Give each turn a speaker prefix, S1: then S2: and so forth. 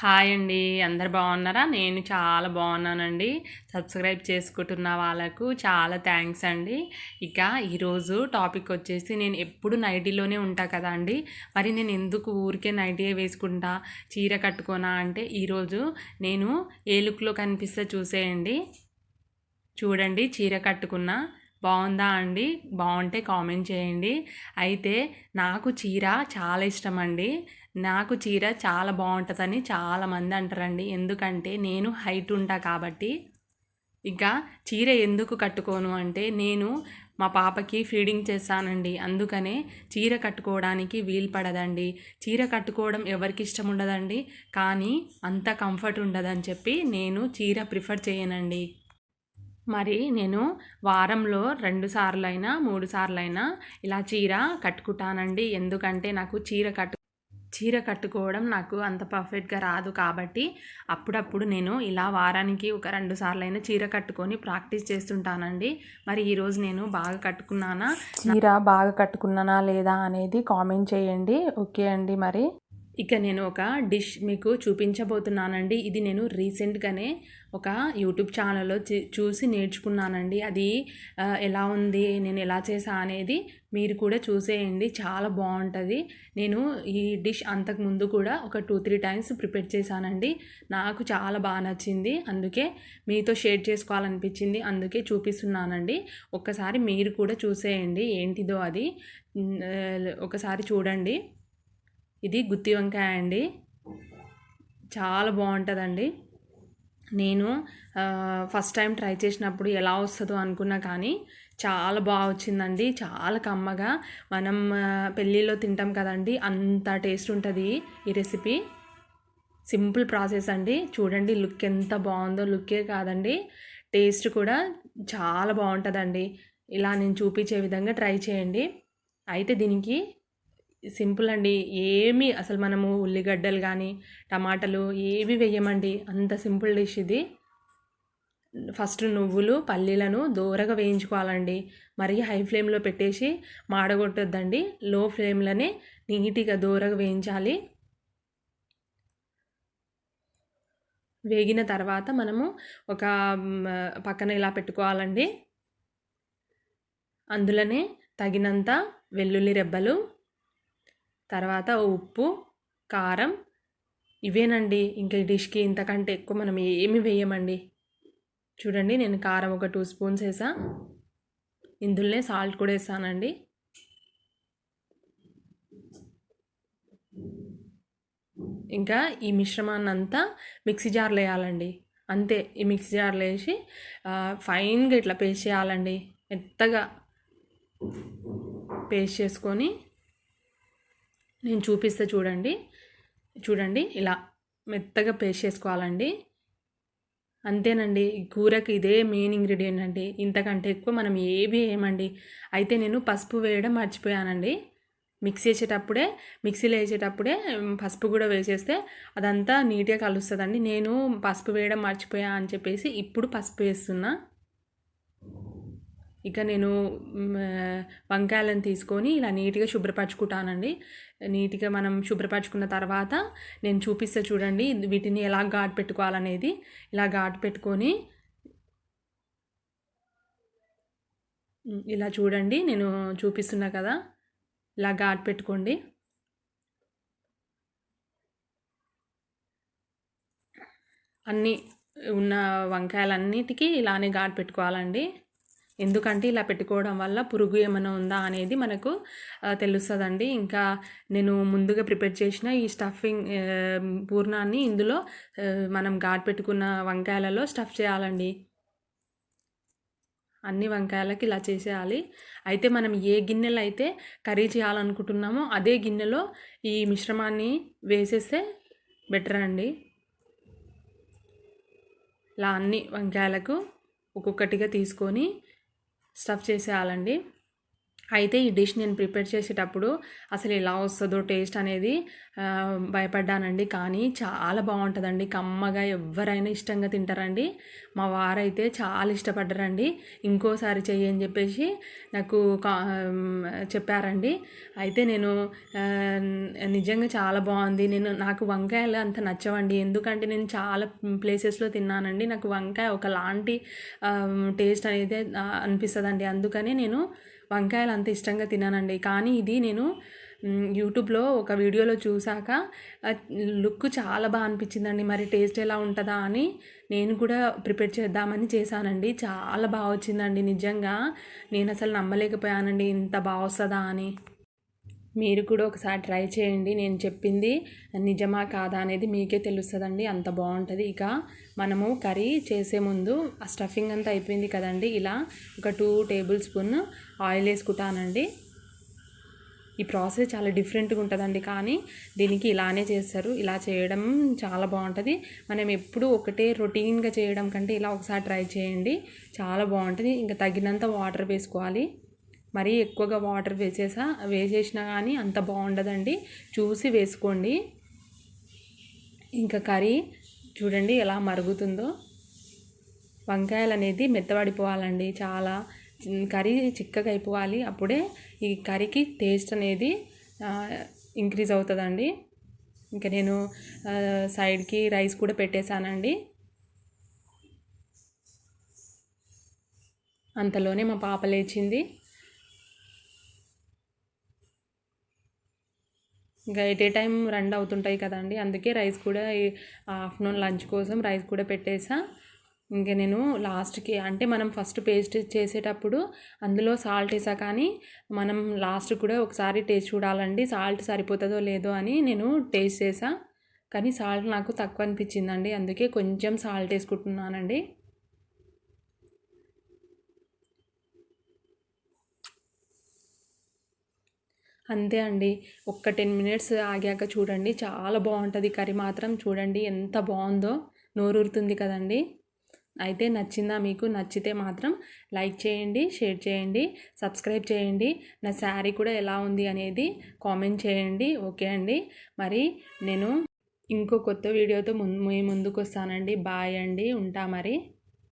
S1: Hi అండి అందరు బాగున్నారా? నేను చాలా బాగున్నానండి. సబ్స్క్రైబ్ చేసుకుంటున్న వాళ్ళకు చాలా థ్యాంక్స్ అండి. ఇక ఈరోజు టాపిక్ వచ్చేసి నేను ఎప్పుడు నైటీలోనే ఉంటా కదా అండి. మరి నేను ఎందుకు ఊరికే నైటీ వేసుకుంటా చీర కట్టుకోనా అంటే ఈరోజు నేను ఏ లుక్లో కనిపిస్తే చూసేయండి. చూడండి చీర కట్టుకున్నా బాగుందా అండి? బాగుంటే కామెంట్ చేయండి. అయితే నాకు చీర చాలా ఇష్టం అండి. నాకు చీర చాలా బాగుంటుందని చాలామంది అంటారండి. ఎందుకంటే నేను హైట్ ఉంటా కాబట్టి. ఇక చీర ఎందుకు కట్టుకోను అంటే నేను మా పాపకి ఫీడింగ్ చేస్తానండి. అందుకనే చీర కట్టుకోవడానికి వీలు పడదండి. చీర కట్టుకోవడం ఎవరికి ఇష్టం ఉండదండి. కానీ అంత కంఫర్ట్ ఉండదని చెప్పి నేను చీర ప్రిఫర్ చేయనండి. మరి నేను వారంలో రెండు సార్లైనా మూడు సార్లైనా ఇలా చీర కట్టుకుంటానండి. ఎందుకంటే నాకు చీర కట్టు చీర కట్టుకోవడం నాకు అంత పర్ఫెక్ట్గా రాదు కాబట్టి అప్పుడప్పుడు నేను ఇలా వారానికి ఒక రెండు సార్లైనా చీర కట్టుకొని ప్రాక్టీస్ చేస్తుంటానండి. మరి ఈరోజు నేను బాగా కట్టుకున్నానా?
S2: చీర బాగా కట్టుకున్నానా లేదా అనేది కామెంట్ చేయండి. ఓకే అండి మరి.
S1: ఇక నేను ఒక డిష్ మీకు చూపించబోతున్నానండి. ఇది నేను రీసెంట్గానే ఒక యూట్యూబ్ ఛానల్లో చూసి నేర్చుకున్నానండి. అది ఎలా ఉంది నేను ఎలా చేసా అనేది మీరు కూడా చూసేయండి. చాలా బాగుంటుంది. నేను ఈ డిష్ అంతకు ముందు కూడా ఒక టూ త్రీ టైమ్స్ ప్రిపేర్ చేశానండి. నాకు చాలా బాగా నచ్చింది. అందుకే మీతో షేర్ చేసుకోవాలనిపించింది. అందుకే చూపిస్తున్నానండి. ఒక్కసారి మీరు కూడా చూసేయండి. ఏంటిదో అది. ఒకసారి చూడండి. ఇది గుత్తి వంకాయ అండి. చాలా బాగుంటుందండి. నేను ఫస్ట్ టైం ట్రై చేసినప్పుడు ఎలా వస్తుందో అనుకున్నా కానీ చాలా బాగా వచ్చిందండి. చాలా కమ్మగా. మనం పెళ్ళిలో తింటాం కదండి అంత టేస్ట్ ఉంటుంది ఈ రెసిపీ. సింపుల్ ప్రాసెస్ అండి. చూడండి లుక్ ఎంత బాగుందో. లుక్కే కాదండి. టేస్ట్ కూడా చాలా బాగుంటుందండి. ఇలా నేను చూపించే విధంగా ట్రై చేయండి. అయితే దీనికి సింపుల్ అండి. ఏమి అసలు మనము ఉల్లిగడ్డలు కానీ టమాటాలు ఏవి వేయమండి. అంత సింపుల్ డిష్ ఇది. ఫస్ట్ నువ్వులు పల్లీలను దూరగా వేయించుకోవాలండి. మరి హై ఫ్లేమ్లో పెట్టేసి మాడగొట్టొద్దండి. లో ఫ్లేమ్లోనే నీట్గా దూరగా వేయించాలి. వేగిన తర్వాత మనము ఒక పక్కన ఇలా పెట్టుకోవాలండి. అందులోనే తగినంత వెల్లుల్లి రెబ్బలు తర్వాత ఉప్పు కారం. ఇవేనండి ఇంకా ఈ డిష్కి ఇంతకంటే ఎక్కువ మనం ఏమి వేయమండి. చూడండి నేను కారం ఒక టూ స్పూన్స్ వేసా. ఇందులోనే సాల్ట్ కూడా వేసానండి. ఇంకా ఈ మిశ్రమాన్ని అంతా మిక్సీ జార్లో వేయాలండి. అంతే ఈ మిక్సీ జార్లో వేసి ఫైన్గా ఇట్లా పేస్ట్ చేయాలండి. మెత్తగా పేస్ట్ చేసుకొని నేను చూపిస్తే చూడండి. చూడండి ఇలా మెత్తగా పేస్ట్ చేసుకోవాలండి. అంతేనండి కూరకి ఇదే మెయిన్ ఇంగ్రీడియంట్ అండి. ఇంతకంటే ఎక్కువ మనం ఏవి వేయమండి అయితే నేను పసుపు వేయడం మర్చిపోయానండి. మిక్స్ చేసేటప్పుడే మిక్సీలో వేసేటప్పుడే పసుపు కూడా వేసేస్తే అదంతా నీట్గా కలుస్తుందండి. నేను పసుపు వేయడం మర్చిపోయా అని చెప్పేసి ఇప్పుడు పసుపు వేస్తున్నా. ఇక నేను వంకాయలను తీసుకొని ఇలా నీట్గా శుభ్రపరచుకుంటానండి. నీట్గా మనం శుభ్రపరచుకున్న తర్వాత నేను చూపిస్తే చూడండి వీటిని ఎలా ఘాటు పెట్టుకోవాలనేది. ఇలా ఘాటు పెట్టుకొని ఇలా చూడండి నేను చూపిస్తున్నా కదా ఇలా ఘాటు పెట్టుకోండి. అన్నీ ఉన్న వంకాయలన్నిటికీ ఇలానే ఘాటు పెట్టుకోవాలండి. ఎందుకంటే ఇలా పెట్టుకోవడం వల్ల పురుగు ఏమైనా ఉందా అనేది మనకు తెలుస్తుందండి. ఇంకా నేను ముందుగా ప్రిపేర్ చేసిన ఈ స్టఫింగ్ పూర్ణాన్ని ఇందులో మనం ఘాట్ పెట్టుకున్న వంకాయలలో స్టఫ్ చేయాలండి. అన్ని వంకాయలకి ఇలా చేసేయాలి. అయితే మనం ఏ గిన్నెలో అయితే కర్రీ చేయాలనుకుంటున్నామో అదే గిన్నెలో ఈ మిశ్రమాన్ని వేసేస్తే బెటర్ అండి. ఇలా అన్ని వంకాయలకు ఒక్కొక్కటిగా తీసుకొని స్టఫ్ చేసేయాలండి. అయితే ఈ డిష్ నేను ప్రిపేర్ చేసేటప్పుడు అసలు ఎలా వస్తుందో టేస్ట్ అనేది భయపడ్డానండి. కానీ చాలా బాగుంటుందండి. కమ్మగా ఎవరైనా ఇష్టంగా తింటారండి. మా వారైతే చాలా ఇష్టపడ్డారండి. ఇంకోసారి చెయ్యి అని చెప్పేసి నాకు చెప్పారండి. అయితే నేను నిజంగా చాలా బాగుంది. నేను నాకు వంకాయలు అంత నచ్చవండి. ఎందుకంటే నేను చాలా ప్లేసెస్లో తిన్నానండి. నాకు వంకాయ ఒకలాంటి టేస్ట్ అనేది అనిపిస్తుందండి. అందుకని నేను వంకాయలు అంత ఇష్టంగా తినానండి కానీ ఇది నేను యూట్యూబ్లో ఒక వీడియోలో చూసాక లుక్ చాలా బాగా అనిపించిందండి. మరి టేస్ట్ ఎలా ఉంటుందా అని నేను కూడా ప్రిపేర్ చేద్దామని చేశానండి. చాలా బాగా వచ్చిందండి నిజంగా. నేను అసలు నమ్మలేకపోయానండి. ఇంత బాగా వస్తుందా అని. మీరు కూడా ఒకసారి ట్రై చేయండి. నేను చెప్పింది నిజమా కాదా అనేది మీకే తెలుస్తుందండి. అంత బాగుంటుంది. ఇక మనము కర్రీ చేసే ముందు ఆ స్టఫింగ్ అంతా అయిపోయింది కదండి. ఇలా ఒక టూ టేబుల్ స్పూన్ ఆయిల్ వేసుకుంటానండి. ఈ ప్రాసెస్ చాలా డిఫరెంట్గా ఉంటుందండి. కానీ దీనికి ఇలానే చేస్తారు. ఇలా చేయడం చాలా బాగుంటుంది. మనం ఎప్పుడు ఒకటే రొటీన్గా చేయడం కంటే ఇలా ఒకసారి ట్రై చేయండి. చాలా బాగుంటుంది. ఇంకా తగినంత వాటర్ వేసుకోవాలి. మరీ ఎక్కువగా వాటర్ వేసేసా వేసేసినా కానీ అంత బాగుండదండి. చూసి వేసుకోండి. ఇంకా కర్రీ చూడండి ఎలా మరుగుతుందో. వంకాయలు అనేది మెత్తబడిపోవాలండి చాలా. కర్రీ చిక్కగా అయిపోవాలి. అప్పుడే ఈ కర్రీకి టేస్ట్ అనేది ఇంక్రీజ్ అవుతుందండి. ఇంకా నేను సైడ్కి రైస్ కూడా పెట్టేశానండి. అంతలోనే మా పాప లేచింది. ఇంకా ఎట్ ఏ టైం రెండు అవుతుంటాయి కదండి. అందుకే రైస్ కూడా ఆఫ్టర్నూన్ లంచ్ కోసం రైస్ కూడా పెట్టేసా. ఇంకా నేను లాస్ట్కి అంటే మనం ఫస్ట్ పేస్ట్ చేసేటప్పుడు అందులో సాల్ట్ వేసా కానీ మనం లాస్ట్ కూడా ఒకసారి టేస్ట్ చూడాలండి. సాల్ట్ సరిపోతుందో లేదో అని నేను టేస్ట్ చేసా. కానీ సాల్ట్ నాకు తక్కువ అనిపించిందండి. అందుకే కొంచెం సాల్ట్ వేసుకుంటున్నానండి. అంతే అండి. ఒక్క టెన్ మినిట్స్ ఆగాక చూడండి. చాలా బాగుంటుంది. కర్రీ మాత్రం చూడండి ఎంత బాగుందో. నోరూరుతుంది కదండి. అయితే నచ్చిందా మీకు? నచ్చితే మాత్రం లైక్ చేయండి షేర్ చేయండి సబ్స్క్రైబ్ చేయండి. నా శారీ కూడా ఎలా ఉంది అనేది కామెంట్ చేయండి. ఓకే అండి. మరి నేను ఇంకో కొత్త వీడియోతో ముందు ముందుకు వస్తానండి బాయ్ అండి. ఉంటా మరి.